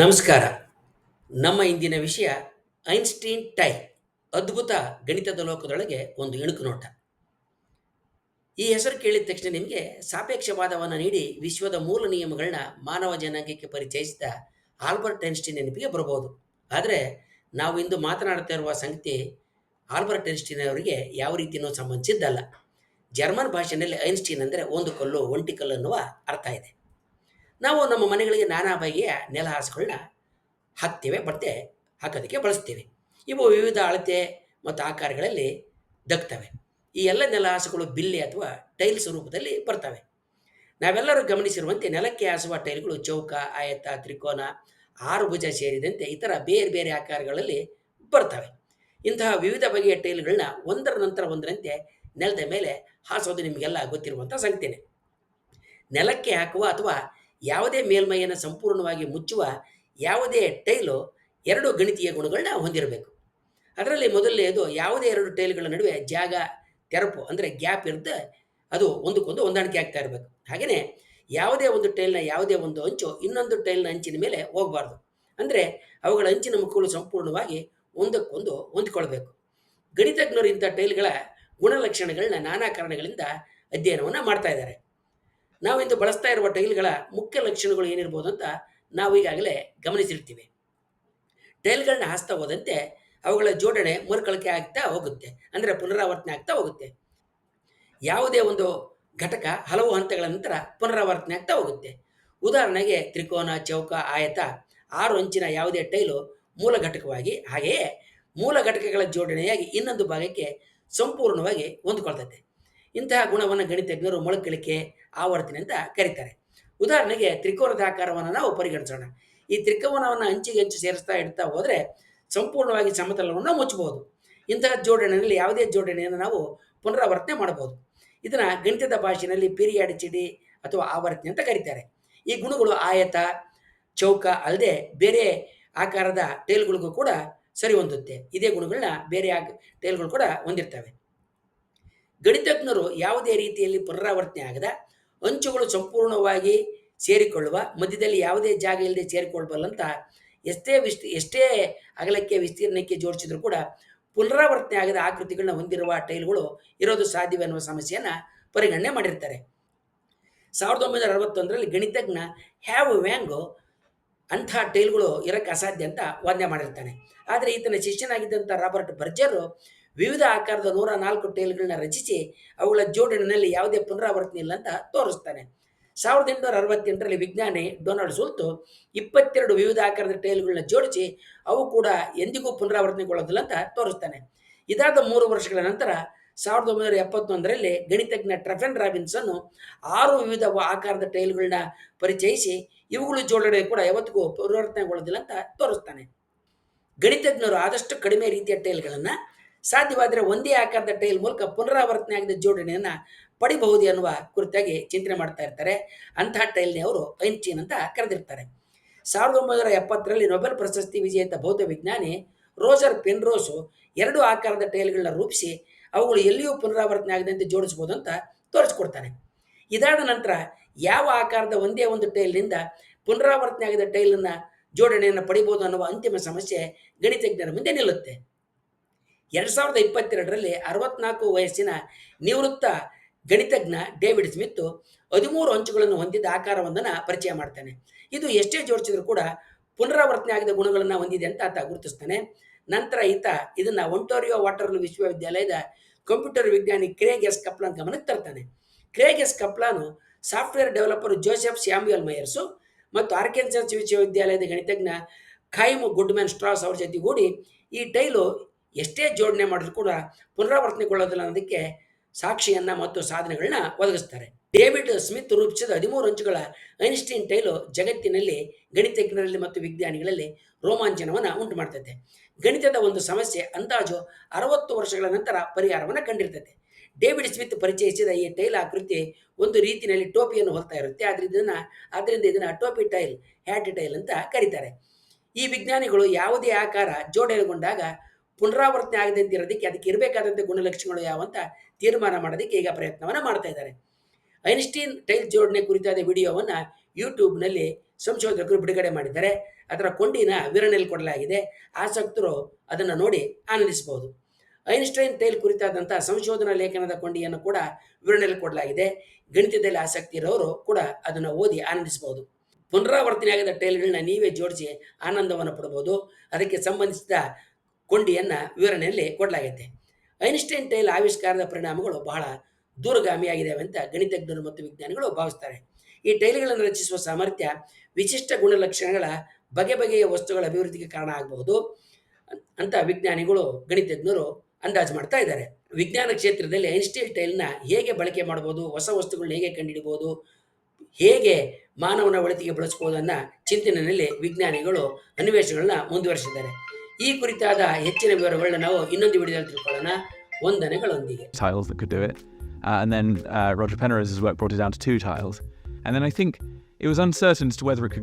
ನಮಸ್ಕಾರ. ನಮ್ಮ ಇಂದಿನ ವಿಷಯ ಐನ್ಸ್ಟೀನ್ ಟೈ, ಅದ್ಭುತ ಗಣಿತದ ಲೋಕದೊಳಗೆ ಒಂದು ಇಣುಕು ನೋಟ. ಈ ಹೆಸರು ಕೇಳಿದ ತಕ್ಷಣ ನಿಮಗೆ ಸಾಪೇಕ್ಷವಾದವನ್ನು ನೀಡಿ ವಿಶ್ವದ ಮೂಲ ನಿಯಮಗಳನ್ನ ಮಾನವ ಜನಾಂಗಕ್ಕೆ ಪರಿಚಯಿಸಿದ ಆಲ್ಬರ್ಟ್ ಐನ್ಸ್ಟೀನ್ ನೆನಪಿಗೆ ಬರಬಹುದು. ಆದರೆ ನಾವು ಇಂದು ಮಾತನಾಡ್ತಾ ಇರುವ ಸಂಗತಿ ಆಲ್ಬರ್ಟ್ ಐನ್ಸ್ಟೀನ್ ಅವರಿಗೆ ಯಾವ ರೀತಿಯೂ ಸಂಬಂಧಿಸಿದ್ದಲ್ಲ. ಜರ್ಮನ್ ಭಾಷೆಯಲ್ಲಿ ಐನ್ಸ್ಟೀನ್ ಅಂದರೆ ಒಂದು ಕಲ್ಲು, ಒಂಟಿ ಕಲ್ಲು ಅನ್ನುವ ಅರ್ಥ ಇದೆ. ನಾವು ನಮ್ಮ ಮನೆಗಳಿಗೆ ನಾನಾ ಬಗೆಯ ನೆಲ ಹಾಸುಗಳನ್ನ ಹಾಕ್ತೇವೆ ಬಟ್ಟೆ ಹಾಕೋದಕ್ಕೆ ಬಳಸ್ತೇವೆ. ಇವು ವಿವಿಧ ಅಳತೆ ಮತ್ತು ಆಕಾರಗಳಲ್ಲಿ ದಕ್ತವೆ ಈ ಎಲ್ಲ ನೆಲ ಹಾಸುಗಳು ಬಿಲ್ಲೆ ಅಥವಾ ಟೈಲ್ಸ್ ರೂಪದಲ್ಲಿ ಬರ್ತವೆ. ನಾವೆಲ್ಲರೂ ಗಮನಿಸಿರುವಂತೆ ನೆಲಕ್ಕೆ ಹಾಸುವ ಟೈಲ್ಗಳು ಚೌಕ, ಆಯತ, ತ್ರಿಕೋನ, ಆರು ಭುಜ ಸೇರಿದಂತೆ ಇತರ ಬೇರೆ ಬೇರೆ ಆಕಾರಗಳಲ್ಲಿ ಬರ್ತವೆ. ಇಂತಹ ವಿವಿಧ ಬಗೆಯ ಟೈಲ್ಗಳನ್ನ ಒಂದರ ನಂತರ ಒಂದರಂತೆ ನೆಲದ ಮೇಲೆ ಹಾಸೋದು ನಿಮಗೆಲ್ಲ ಗೊತ್ತಿರುವಂಥ ಸಂಗತಿನೇ. ನೆಲಕ್ಕೆ ಹಾಕುವ ಅಥವಾ ಯಾವುದೇ ಮೇಲ್ಮೈಯನ್ನು ಸಂಪೂರ್ಣವಾಗಿ ಮುಚ್ಚುವ ಯಾವುದೇ ಟೈಲು ಎರಡು ಗಣಿತೀಯ ಗುಣಗಳನ್ನ ಹೊಂದಿರಬೇಕು. ಅದರಲ್ಲಿ ಮೊದಲನೆಯದು ಯಾವುದೇ ಎರಡು ಟೈಲ್ಗಳ ನಡುವೆ ಜಾಗ, ತೆರಪು ಅಂದರೆ ಗ್ಯಾಪ್ ಇರುತ್ತೆ. ಅದು ಒಂದಕ್ಕೊಂದು ಹೊಂದಾಣಿಕೆ ಆಗ್ತಾ ಇರಬೇಕು. ಹಾಗೆಯೇ ಯಾವುದೇ ಒಂದು ಟೈಲ್ನ ಯಾವುದೇ ಒಂದು ಅಂಚು ಇನ್ನೊಂದು ಟೈಲ್ನ ಅಂಚಿನ ಮೇಲೆ ಹೋಗಬಾರ್ದು. ಅಂದರೆ ಅವುಗಳ ಅಂಚಿನ ಮುಖಗಳು ಸಂಪೂರ್ಣವಾಗಿ ಒಂದಕ್ಕೊಂದು ಹೊಂದಿಕೊಳ್ಬೇಕು. ಗಣಿತಜ್ಞರು ಇಂಥ ಟೈಲ್ಗಳ ಗುಣಲಕ್ಷಣಗಳನ್ನ ನಾನಾ ಕಾರಣಗಳಿಂದ ಅಧ್ಯಯನವನ್ನು ಮಾಡ್ತಾ ಇದ್ದಾರೆ. ನಾವಿಂದು ಬಳಸ್ತಾ ಇರುವ ಟೈಲ್ಗಳ ಮುಖ್ಯ ಲಕ್ಷಣಗಳು ಏನಿರ್ಬೋದು ಅಂತ ನಾವು ಈಗಾಗಲೇ ಗಮನಿಸಿರ್ತೀವಿ. ಟೈಲ್ಗಳನ್ನ ಹಾಸ್ತಾ ಹೋದಂತೆ ಅವುಗಳ ಜೋಡಣೆ ಮರುಕಳಿಕೆ ಆಗ್ತಾ ಹೋಗುತ್ತೆ. ಅಂದರೆ ಪುನರಾವರ್ತನೆ ಆಗ್ತಾ ಹೋಗುತ್ತೆ. ಯಾವುದೇ ಒಂದು ಘಟಕ ಹಲವು ಹಂತಗಳ ನಂತರ ಪುನರಾವರ್ತನೆ ಆಗ್ತಾ ಹೋಗುತ್ತೆ. ಉದಾಹರಣೆಗೆ ತ್ರಿಕೋನ, ಚೌಕ, ಆಯತ ಆರು ಅಂಚಿನ ಯಾವುದೇ ಟೈಲು ಮೂಲ ಘಟಕವಾಗಿ ಹಾಗೆಯೇ ಮೂಲ ಘಟಕಗಳ ಜೋಡಣೆಯಾಗಿ ಇನ್ನೊಂದು ಭಾಗಕ್ಕೆ ಸಂಪೂರ್ಣವಾಗಿ ಹೊಂದಿಕೊಳ್ತದೆ. ಇಂತಹ ಗುಣವನ್ನು ಗಣಿತಜ್ಞರು ಮೊಳಕಳಿಕೆ ಆವರ್ತನೆ ಅಂತ ಕರೀತಾರೆ. ಉದಾಹರಣೆಗೆ ತ್ರಿಕೋನದ ಆಕಾರವನ್ನು ನಾವು ಪರಿಗಣಿಸೋಣ. ಈ ತ್ರಿಕೋನವನ್ನು ಅಂಚಿಗೆ ಅಂಚು ಸೇರಿಸ್ತಾ ಇಡ್ತಾ ಹೋದರೆ ಸಂಪೂರ್ಣವಾಗಿ ಸಮತಲವನ್ನು ಮುಚ್ಚಬಹುದು. ಇಂತಹ ಜೋಡಣೆಯಲ್ಲಿ ಯಾವುದೇ ಜೋಡಣೆಯನ್ನು ನಾವು ಪುನರಾವರ್ತನೆ ಮಾಡಬಹುದು. ಇದನ್ನು ಗಣಿತದ ಭಾಷೆಯಲ್ಲಿ ಪೀರಿಯಾಡಿಸಿಡಿ ಅಥವಾ ಆವರ್ತನೆ ಅಂತ ಕರೀತಾರೆ. ಈ ಗುಣಗಳು ಆಯತ, ಚೌಕ ಅಲ್ಲದೆ ಬೇರೆ ಆಕಾರದ ಟೈಲ್ಗಳಿಗೂ ಕೂಡ ಸರಿ ಹೊಂದುತ್ತೆ ಇದೇ ಗುಣಗಳನ್ನ ಬೇರೆ ಆಗ ಟೈಲ್ಗಳು ಕೂಡ ಹೊಂದಿರ್ತವೆ. ಗಣಿತಜ್ಞರು ಯಾವುದೇ ರೀತಿಯಲ್ಲಿ ಪುನರಾವರ್ತನೆ ಆಗದ, ಅಂಚುಗಳು ಸಂಪೂರ್ಣವಾಗಿ ಸೇರಿಕೊಳ್ಳುವ, ಮಧ್ಯದಲ್ಲಿ ಯಾವುದೇ ಜಾಗ ಇಲ್ಲದೆ ಸೇರಿಕೊಳ್ಳಬಲ್ಲಂತ ಎಷ್ಟೇ ವಿಸ್ತಿ, ಎಷ್ಟೇ ಅಗಲಕ್ಕೆ ವಿಸ್ತೀರ್ಣಕ್ಕೆ ಜೋಡಿಸಿದ್ರು ಕೂಡ ಪುನರಾವರ್ತನೆ ಆಗದ ಆಕೃತಿಗಳನ್ನ ಹೊಂದಿರುವ ಟೈಲ್ಗಳು ಇರೋದು ಸಾಧ್ಯವೆನ್ನುವ ಸಮಸ್ಯೆಯನ್ನು ಪರಿಗಣನೆ ಮಾಡಿರ್ತಾರೆ. ಸಾವಿರದ ಒಂಬೈನೂರ ಅರವತ್ತೊಂದರಲ್ಲಿ ಗಣಿತಜ್ಞ ಹ್ಯಾವ್ ವ್ಯಾಂಗು ಅಂಥ ಟೈಲ್ಗಳು ಇರೋಕ್ಕೆ ಅಸಾಧ್ಯ ಅಂತ ವಾದನೆ ಮಾಡಿರ್ತಾನೆ. ಆದರೆ ಈತನ ಶಿಷ್ಯನಾಗಿದ್ದಂಥ ರಾಬರ್ಟ್ ಬರ್ಜರು ವಿವಿಧ ಆಕಾರದ ನೂರ ನಾಲ್ಕು ಟೇಲ್ಗಳನ್ನ ರಚಿಸಿ ಅವುಗಳ ಜೋಡಣೆಯಲ್ಲಿ ಯಾವುದೇ ಪುನರಾವರ್ತನೆ ಇಲ್ಲ ಅಂತ ತೋರಿಸ್ತಾನೆ. ಸಾವಿರದ ಎಂಟುನೂರ ಅರವತ್ತೆಂಟರಲ್ಲಿ ವಿಜ್ಞಾನಿ ಡೊನಾಲ್ಡ್ ಸುಲ್ತು ಇಪ್ಪತ್ತೆರಡು ವಿವಿಧ ಆಕಾರದ ಟೈಲ್ಗಳನ್ನ ಜೋಡಿಸಿ ಅವು ಕೂಡ ಎಂದಿಗೂ ಪುನರಾವರ್ತನೆಗೊಳ್ಳೋದಿಲ್ಲ ಅಂತ ತೋರಿಸ್ತಾನೆ. ಇದಾದ ಮೂರು ವರ್ಷಗಳ ನಂತರ ಸಾವಿರದ ಒಂಬೈನೂರ ಎಪ್ಪತ್ತೊಂದರಲ್ಲಿ ಗಣಿತಜ್ಞ ಟ್ರಫೆನ್ ರಾಬಿನ್ಸನ್ನು ಆರು ವಿವಿಧ ಆಕಾರದ ಟೈಲ್ಗಳನ್ನ ಪರಿಚಯಿಸಿ ಇವುಗಳು ಜೋಡಣೆ ಕೂಡ ಯಾವತ್ತಿಗೂ ಪರಿವರ್ತನೆಗೊಳ್ಳೋದಿಲ್ಲ ಅಂತ ತೋರಿಸ್ತಾನೆ. ಗಣಿತಜ್ಞರು ಆದಷ್ಟು ಕಡಿಮೆ ರೀತಿಯ ಟೈಲ್ಗಳನ್ನು ಸಾಧ್ಯವಾದರೆ ಒಂದೇ ಆಕಾರದ ಟೈಲ್ ಮೂಲಕ ಪುನರಾವರ್ತನೆ ಆಗಿದ್ದ ಜೋಡಣೆಯನ್ನು ಪಡಿಬಹುದು ಎನ್ನುವ ಕುರಿತಾಗಿ ಚಿಂತನೆ ಮಾಡ್ತಾ ಇರ್ತಾರೆ. ಅಂತಹ ಟೈಲ್ನೇ ಅವರು ಐನ್ಸ್ಟೀನ್ ಅಂತ ಕರೆದಿರ್ತಾರೆ. ಸಾವಿರದ ಒಂಬೈನೂರ ಎಪ್ಪತ್ತರಲ್ಲಿ ನೊಬೆಲ್ ಪ್ರಶಸ್ತಿ ವಿಜೇತ ಭೌತ ವಿಜ್ಞಾನಿ ರೋಜರ್ ಪೆನ್ರೋಸು ಎರಡು ಆಕಾರದ ಟೈಲ್ಗಳನ್ನ ರೂಪಿಸಿ ಅವುಗಳು ಎಲ್ಲಿಯೂ ಪುನರಾವರ್ತನೆ ಆಗದಂತೆ ಜೋಡಿಸ್ಬೋದು ಅಂತ ತೋರಿಸ್ಕೊಡ್ತಾನೆ. ಇದಾದ ನಂತರ ಯಾವ ಆಕಾರದ ಒಂದೇ ಒಂದು ಟೈಲ್ನಿಂದ ಪುನರಾವರ್ತನೆ ಆಗಿದ ಟೈಲನ್ನು ಜೋಡಣೆಯನ್ನು ಪಡಿಬೋದು ಅನ್ನುವ ಅಂತಿಮ ಸಮಸ್ಯೆ ಗಣಿತಜ್ಞರ ಮುಂದೆ ನಿಲ್ಲುತ್ತೆ. ಎರಡು ಸಾವಿರದ ಇಪ್ಪತ್ತೆರಡರಲ್ಲಿ ಅರವತ್ನಾಲ್ಕು ವಯಸ್ಸಿನ ನಿವೃತ್ತ ಗಣಿತಜ್ಞ ಡೇವಿಡ್ ಸ್ಮಿತ್ ಹದಿಮೂರು ಅಂಚುಗಳನ್ನು ಹೊಂದಿದ್ದ ಆಕಾರವೊಂದನ್ನು ಪರಿಚಯ ಮಾಡ್ತಾನೆ. ಇದು ಎಷ್ಟೇ ಜೋಡಿಸಿದ್ರು ಕೂಡ ಪುನರಾವರ್ತನೆ ಆಗಿದ ಗುಣಗಳನ್ನು ಹೊಂದಿದೆ ಅಂತ ಆತ ಗುರುತಿಸ್ತಾನೆ. ನಂತರ ಈತ ಇದನ್ನು ಒಂಟೋರಿಯೋ ವಾಟರ್ಲು ವಿಶ್ವವಿದ್ಯಾಲಯದ ಕಂಪ್ಯೂಟರ್ ವಿಜ್ಞಾನಿ ಕ್ರೇಗ್ ಎಸ್ ಕಪ್ಲಾನ್ ಗಮನಕ್ಕೆ ತರ್ತಾನೆ. Craig S Kaplan software developer Joseph Samuel Myers ಮತ್ತು ಆರ್ಕೆನ್ಸಸ್ ವಿಶ್ವವಿದ್ಯಾಲಯದ ಗಣಿತಜ್ಞ ಖೈಮ್ ಗುಡ್ಮ್ಯಾನ್ ಸ್ಟ್ರಾಸ್ ಅವ್ರ ಜೊತೆಗೂಡಿ ಈ ಟೈಲು ಎಷ್ಟೇ ಜೋಡಣೆ ಮಾಡಿದ್ರು ಕೂಡ ಪುನರಾವರ್ತನೆಗೊಳ್ಳೋದಿಲ್ಲ ಅನ್ನೋದಕ್ಕೆ ಸಾಕ್ಷಿಯನ್ನ ಮತ್ತು ಸಾಧನೆಗಳನ್ನ ಒದಗಿಸ್ತಾರೆ. ಡೇವಿಡ್ ಸ್ಮಿತ್ ರೂಪಿಸಿದ ಹದಿಮೂರು ಅಂಚುಗಳ ಐನ್ಸ್ಟೀನ್ ಟೈಲು ಜಗತ್ತಿನಲ್ಲಿ ಗಣಿತಜ್ಞರಲ್ಲಿ ಮತ್ತು ವಿಜ್ಞಾನಿಗಳಲ್ಲಿ ರೋಮಾಂಚನವನ್ನು ಉಂಟು ಮಾಡ್ತದೆ ಗಣಿತದ ಒಂದು ಸಮಸ್ಯೆ ಅಂದಾಜು ಅರವತ್ತು ವರ್ಷಗಳ ನಂತರ ಪರಿಹಾರವನ್ನು ಕಂಡಿರ್ತದೆ ಡೇವಿಡ್ ಸ್ಮಿತ್ ಪರಿಚಯಿಸಿದ ಈ ಟೈಲ್ ಆಕೃತಿ ಒಂದು ರೀತಿಯಲ್ಲಿ ಟೋಪಿಯನ್ನು ಹೊಲ್ತಾ ಇರುತ್ತೆ. ಆದ್ರಿಂದ ಇದನ್ನ ಆದ್ದರಿಂದ ಇದನ್ನ ಟೋಪಿ ಟೈಲ್, ಹ್ಯಾಟ್ ಟೈಲ್ ಅಂತ ಕರೀತಾರೆ. ಈ ವಿಜ್ಞಾನಿಗಳು ಯಾವುದೇ ಆಕಾರ ಜೋಡಣೆಗೊಂಡಾಗ ಪುನರಾವರ್ತನೆ ಆಗದಂತೆ ಇರೋದಕ್ಕೆ ಅದಕ್ಕೆ ಇರಬೇಕಾದಂಥ ಗುಣಲಕ್ಷಣಗಳು ಯಾವಂತ ತೀರ್ಮಾನ ಮಾಡೋದಕ್ಕೆ ಈಗ ಪ್ರಯತ್ನವನ್ನು ಮಾಡ್ತಾ ಇದ್ದಾರೆ. ಐನ್ಸ್ಟೀನ್ ಟೈಲ್ ಜೋಡಣೆ ಕುರಿತಾದ ವಿಡಿಯೋವನ್ನು ಯೂಟ್ಯೂಬ್ನಲ್ಲಿ ಸಂಶೋಧಕರು ಬಿಡುಗಡೆ ಮಾಡಿದ್ದಾರೆ. ಅದರ ಕೊಂಡಿನ ವಿವರಣೆಯಲ್ಲಿ ಕೊಡಲಾಗಿದೆ. ಆಸಕ್ತರು ಅದನ್ನು ನೋಡಿ ಆನಂದಿಸಬಹುದು. ಐನ್ಸ್ಟೈನ್ ಟೈಲ್ ಕುರಿತಾದಂಥ ಸಂಶೋಧನಾ ಲೇಖನದ ಕೊಂಡಿಯನ್ನು ಕೂಡ ವಿವರಣೆಯಲ್ಲಿ ಕೊಡಲಾಗಿದೆ. ಗಣಿತದಲ್ಲಿ ಆಸಕ್ತಿ ಇರೋರು ಕೂಡ ಅದನ್ನು ಓದಿ ಆನಂದಿಸಬಹುದು. ಪುನರಾವರ್ತನೆಯಾಗದ ಟೈಲ್ಗಳನ್ನ ನೀವೇ ಜೋಡಿಸಿ ಆನಂದವನ್ನು ಪಡಬಹುದು ಅದಕ್ಕೆ ಸಂಬಂಧಿಸಿದ ಕೊಂಡಿಯನ್ನು ವಿವರಣೆಯಲ್ಲಿ ಕೊಡಲಾಗಿದೆ ಐನ್ಸ್ಟೈನ್ ಟೈಲ್ ಆವಿಷ್ಕಾರದ ಪರಿಣಾಮಗಳು ಬಹಳ ದೂರಗಾಮಿಯಾಗಿದ್ದಾವೆ ಅಂತ ಗಣಿತಜ್ಞರು ಮತ್ತು ವಿಜ್ಞಾನಿಗಳು ಭಾವಿಸ್ತಾರೆ. ಈ ಟೈಲ್ಗಳನ್ನು ರಚಿಸುವ ಸಾಮರ್ಥ್ಯ ವಿಶಿಷ್ಟ ಗುಣಲಕ್ಷಣಗಳ ಬಗೆ ಬಗೆಯ ವಸ್ತುಗಳ ಅಭಿವೃದ್ಧಿಗೆ ಕಾರಣ ಆಗಬಹುದು ಅಂತ ವಿಜ್ಞಾನಿಗಳು, ಗಣಿತಜ್ಞರು ಅಂದಾಜು ಮಾಡ್ತಾ ಇದ್ದಾರೆ. ವಿಜ್ಞಾನ ಕ್ಷೇತ್ರದಲ್ಲಿ ಐನ್ಸ್ಟೈನ್ ಟೈಲ್ನ ಹೇಗೆ ಬಳಕೆ ಮಾಡ್ಬೋದು ಹೊಸ ವಸ್ತುಗಳನ್ನ ಹೇಗೆ ಕಂಡುಹಿಡಿಬೋದು ಹೇಗೆ ಮಾನವನ ಒಳಿತಿಗೆ ಬಳಸ್ಬೋದನ್ನ ಚಿಂತನೆಯಲ್ಲಿ ವಿಜ್ಞಾನಿಗಳು ಅನ್ವೇಷಣೆಗಳನ್ನ ಮುಂದುವರಿಸಿದ್ದಾರೆ. ಈ ಕುರಿತಾದ ಹೆಚ್ಚಿನ ವಿವರಗಳನ್ನ ನಾವು ಇನ್ನೊಂದು ವಿಡಿಯೋದಲ್ಲಿ ತಿಳ್ಕೊಳ್ಳೋಣ ವಂದನೆಗಳೊಂದಿಗೆ tiles that could do it. Uh, and then uh, Roger Penrose's work brought it down to two tiles. And then I think it was uncertain as to whether it could